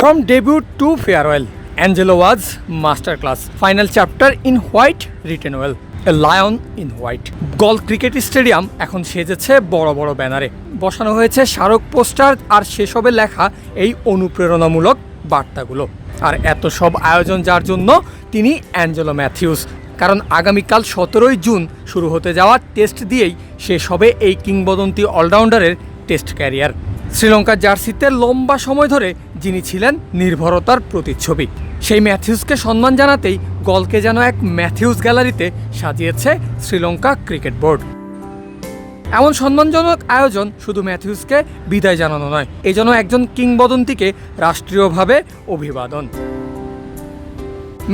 From debut to farewell, Angelo was masterclass. Final chapter in white written well. A lion in white. Galle cricket stadium এখন সেজেছে বড় বড় ব্যানারে বসানো হয়েছে স্মারক পোস্টার আর সেসবে লেখা এই অনুপ্রেরণামূলক বার্তাগুলো আর এত সব আয়োজন যার জন্য তিনি অ্যাঞ্জেলো ম্যাথিউস কারণ আগামীকাল সতেরোই জুন শুরু হতে যাওয়া টেস্ট দিয়েই শেষ হবে এই কিংবদন্তি অলরাউন্ডারের টেস্ট ক্যারিয়ার শ্রীলঙ্কার জার্সিতে লম্বা সময় ধরে যিনি ছিলেন নির্ভরতার প্রতিচ্ছবি, সেই ম্যাথিউসকে সম্মান জানাতেই গলকে যেন এক ম্যাথিউস গ্যালারিতে সাজিয়েছে শ্রীলঙ্কা ক্রিকেট বোর্ড। এমন সম্মানজনক আয়োজন শুধু ম্যাথিউসকে বিদায় জানানো নয় এই জন্য একজন কিংবদন্তিকে রাষ্ট্রীয়ভাবে অভিবাদন।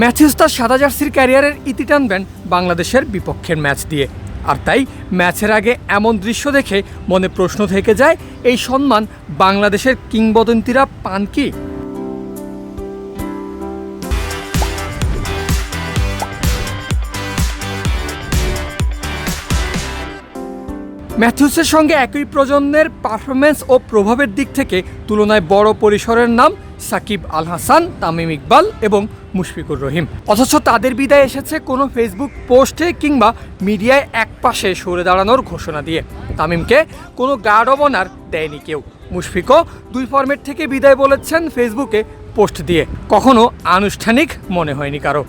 ম্যাথিউস তার সাদা জার্সির ক্যারিয়ারের ইতি টানবেন বাংলাদেশের বিপক্ষের ম্যাচ দিয়ে। আর তাই ম্যাচের আগে এমন দৃশ্য দেখে মনে প্রশ্ন থেকে যায়, এই সম্মান বাংলাদেশের কিংবদন্তিরা পান কি? ম্যাথিউসের সঙ্গে একই প্রজন্মের পারফরমেন্স ও প্রভাবের দিক থেকে তুলনায় বড় পরিসরের নাম সাকিব আল হাসান তামিম ইকবাল এবং মুশফিকুর রহিম। অথচ তাদের বিদায় এসেছে কোনো ফেসবুক পোস্টে কিংবা মিডিয়ায় এক পাশে সরে দাঁড়ানোর ঘোষণা দিয়ে। তামিমকে কোনো গার্ড অবনার দেয়নি কেউ। মুশফিকও দুই ফরম্যাট থেকে বিদায় বলেছেন ফেসবুকে পোস্ট দিয়ে। কখনো আনুষ্ঠানিক মনে হয়নি কারও।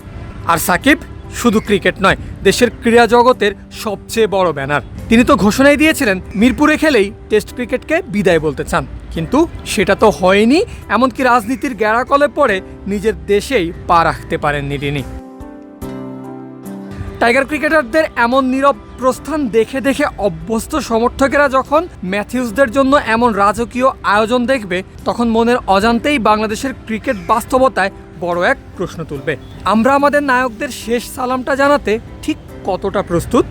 আর সাকিব শুধু ক্রিকেট নয়, দেশের ক্রীড়া জগতের সবচেয়ে বড় ব্যানার। তিনি তো ঘোষণাই দিয়েছিলেন, মিরপুরে খেলেই টেস্ট ক্রিকেটকে বিদায় বলতে চান। কিন্তু সেটা তো হয়নি, এমনকি রাজনীতির গ্যাড়াকলে পড়ে নিজের দেশেই পা রাখতে পারেননি তিনি। টাইগার ক্রিকেটারদের এমন নীরব প্রস্থান দেখে দেখে অভ্যস্ত সমর্থকেরা যখন ম্যাথিউসদের জন্য এমন রাজকীয় আয়োজন দেখবে, তখন মনের অজান্তেই বাংলাদেশের ক্রিকেট বাস্তবতায় বড় এক প্রশ্ন তুলবে। আমরা আমাদের নায়কদের শেষ সালামটা জানাতে ঠিক কতটা প্রস্তুত?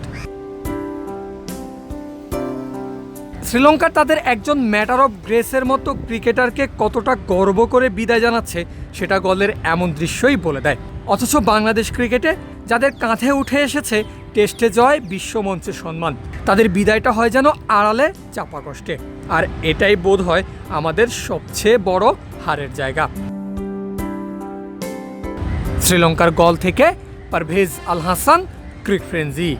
শ্রীলঙ্কা তাদের একজন ম্যাটার অফ গ্রেসের মতো ক্রিকেটারকে কতটা গর্ব করে বিদায় জানাচ্ছে, সেটা গলের এমন দৃশ্যই বলে দেয়। অথচ বাংলাদেশ ক্রিকেটে যাদের কাঁধে উঠে এসেছে, টেস্টে জয়, বিশ্বমঞ্চে সম্মান। তাদের বিদায়টা হয় যেন আড়ালে, চাপা কষ্টে। আর এটাই বোধ হয় আমাদের সবচেয়ে বড় হারের জায়গা। শ্রীলঙ্কার গল থেকে পারভেজ আল হাসান, ক্রিক ফ্রেন্জি